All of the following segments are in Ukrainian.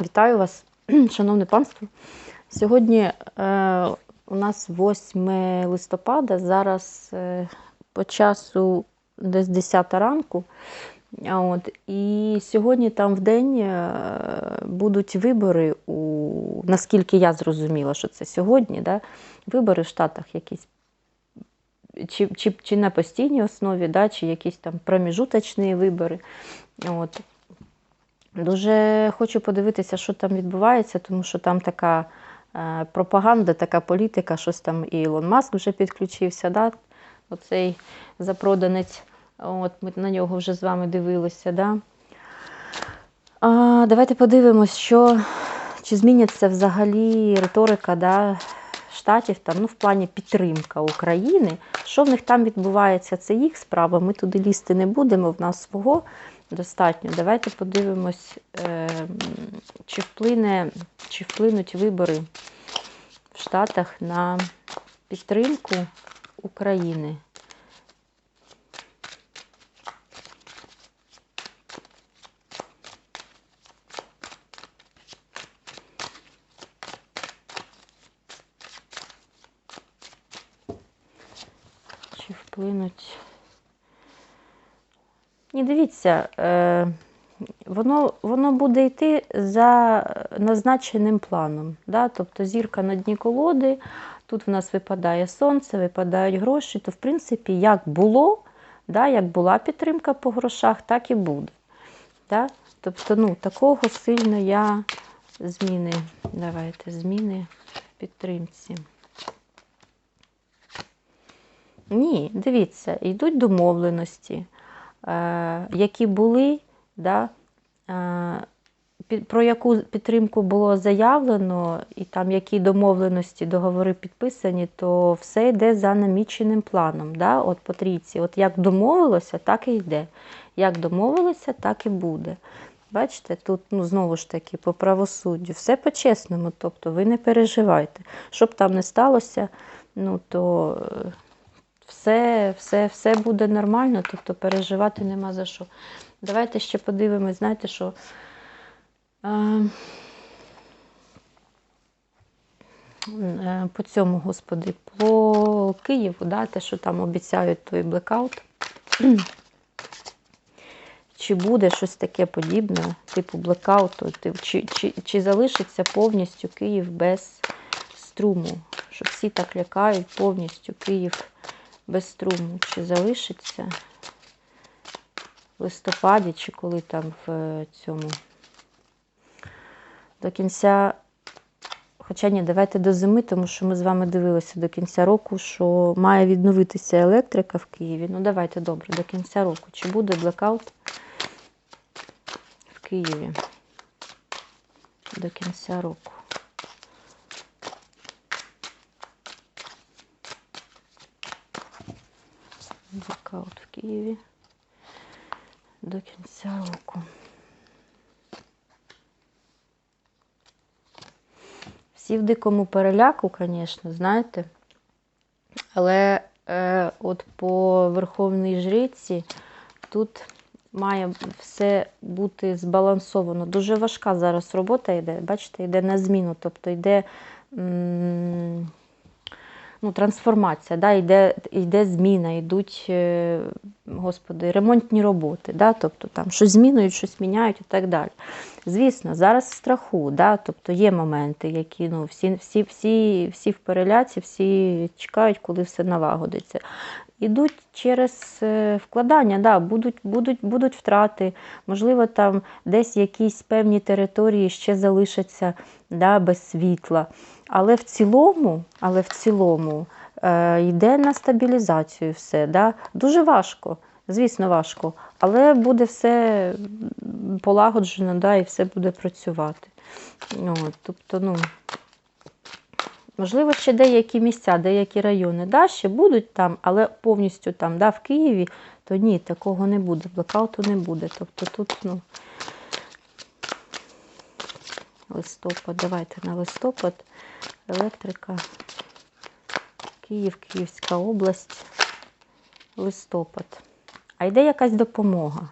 Вітаю вас, шановне панство. Сьогодні е, у нас 8 листопада, зараз е, по часу десь 10 ранку. От, і сьогодні там в день е, будуть вибори, у, наскільки я зрозуміла, що це сьогодні, да? вибори в Штатах якісь. Чи, чи, чи на постійній основі, да, чи якісь там проміжуточні вибори. От. Дуже хочу подивитися, що там відбувається, тому що там така е, пропаганда, така політика, щось там і Ілон Маск вже підключився, да? оцей запроданець. От, Ми на нього вже з вами дивилися. Да? А, Давайте подивимось, що, чи зміняться взагалі риторика да, штатів там, ну, в плані підтримка України. Що в них там відбувається, це їх справа. Ми туди лізти не будемо, в нас свого достатньо. Давайте подивимось, е, чи, вплине, чи вплинуть вибори в Штатах на підтримку України. Чи вплинуть? Ні, дивіться, е, воно, воно буде йти за назначеним планом. Да? Тобто зірка на дні колоди, тут в нас випадає сонце, випадають гроші, то в принципі, як було, да, як була підтримка по грошах, так і буде. Да? Тобто, ну, такого сильно я зміни. Давайте, зміни в підтримці. Ні, дивіться, йдуть домовленості, е, які були, да, е, про яку підтримку було заявлено, і там які домовленості, договори підписані, то все йде за наміченим планом. Да, от по трійці. От як домовилося, так і йде. Як домовилося, так і буде. Бачите, тут ну, знову ж таки по правосуддю, все по-чесному, тобто ви не переживайте. Щоб там не сталося, ну то е, все, все, все буде нормально, тобто переживати нема за що. Давайте ще подивимось, знаєте, що е, по цьому, господи, по Києву, да, те, що там обіцяють той блекаут. Чи буде щось таке подібне, типу блекауту, чи, чи, чи залишиться повністю Київ без струму? Що всі так лякають повністю Київ без. Чи залишиться в листопаді, чи коли там в е, цьому до кінця. Хоча ні, давайте до зими, тому що ми з вами дивилися до кінця року, що має відновитися електрика в Києві. Ну, давайте добре, до кінця року. Чи буде блекаут в Києві до кінця року? Блекаут в Києві до кінця року. Всі в дикому переляку, звісно, знаєте. Але е, от по Верховній Жриці тут має все бути збалансовано. Дуже важка зараз робота йде, бачите, йде на зміну, тобто йде м, ну, трансформація, да, йде, йде зміна, йдуть е, господи, ремонтні роботи, да, тобто там щось змінюють, щось міняють і так далі. Звісно, зараз в страху, да, тобто є моменти, які ну, всі, всі, всі, всі в переляці, всі чекають, коли все налагодиться. Ідуть через е, вкладання, да, будуть, будуть, будуть втрати, можливо, там десь якісь певні території ще залишаться да, без світла. Але в цілому, але в цілому йде на стабілізацію все. Да? Дуже важко, звісно, важко, але буде все полагоджено, да, і все буде працювати. От, тобто, ну, можливо, ще деякі місця, деякі райони да, ще будуть там, але повністю там, да, в Києві, то ні, такого не буде, блокауту не буде. Тобто тут, ну, листопад, давайте на листопад, електрика, Київ, Київська область, листопад. А йде якась допомога.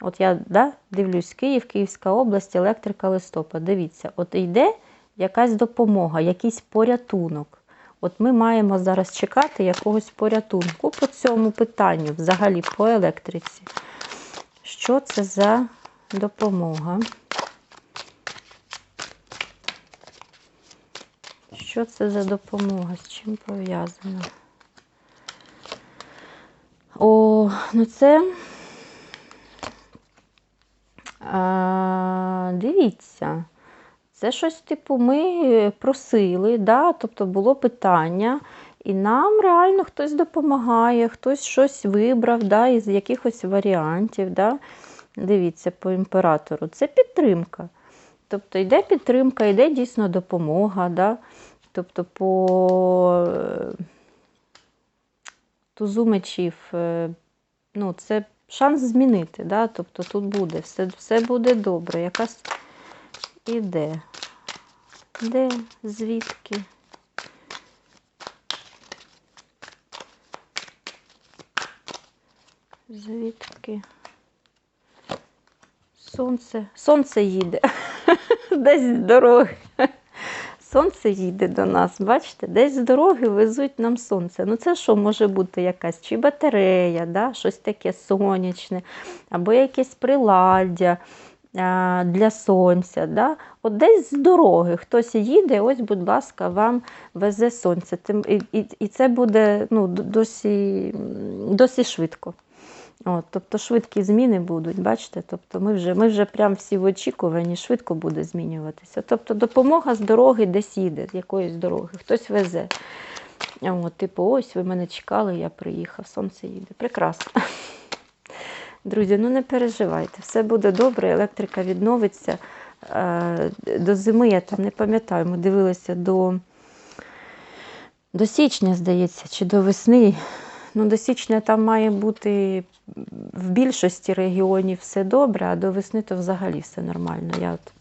От я да, дивлюсь, Київ, Київська область, електрика листопад. Дивіться, от йде якась допомога, якийсь порятунок. От ми маємо зараз чекати якогось порятунку по цьому питанню, взагалі по електриці. Що це за допомога? Що це за допомога? З чим пов'язана? О, ну це. А, дивіться, це щось типу ми просили, да? тобто було питання, і нам реально хтось допомагає, хтось щось вибрав да? із якихось варіантів. Да? Дивіться, по імператору. Це підтримка. Тобто йде підтримка, йде дійсно допомога. Да? Тобто по е, тузу мечів, е, ну, це шанс змінити. Да? Тобто тут буде, все, все буде добре. Якась іде. Де? Звідки? Звідки? Сонце. Сонце їде. Десь з дороги. Сонце їде до нас, бачите, десь з дороги везуть нам сонце. Ну це що може бути якась чи батарея, да? щось таке сонячне, або якесь приладдя а, для сонця. Да? От десь з дороги хтось їде, ось, будь ласка, вам везе сонце. І, і, і це буде ну, досі, досі швидко. От, тобто швидкі зміни будуть, бачите? Тобто ми вже, ми вже прям всі в очікуванні, швидко буде змінюватися. Тобто допомога з дороги десь їде, з якоїсь дороги, хтось везе. От, типу, ось ви мене чекали, я приїхав, сонце їде. Прекрасно. Друзі, ну не переживайте, все буде добре, електрика відновиться. Е, До зими я там не пам'ятаю, ми дивилися до, до січня, здається, чи до весни. Ну, до січня там має бути в більшості регіонів все добре, а до весни то взагалі все нормально. Я от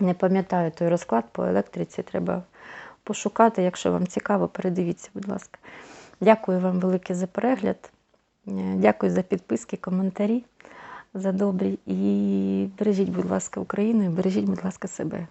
не пам'ятаю той розклад по електриці, треба пошукати. Якщо вам цікаво, передивіться, будь ласка. Дякую вам велике за перегляд. Е, Дякую за підписки, коментарі, за добрі. І бережіть, будь ласка, Україну і бережіть, будь ласка, себе.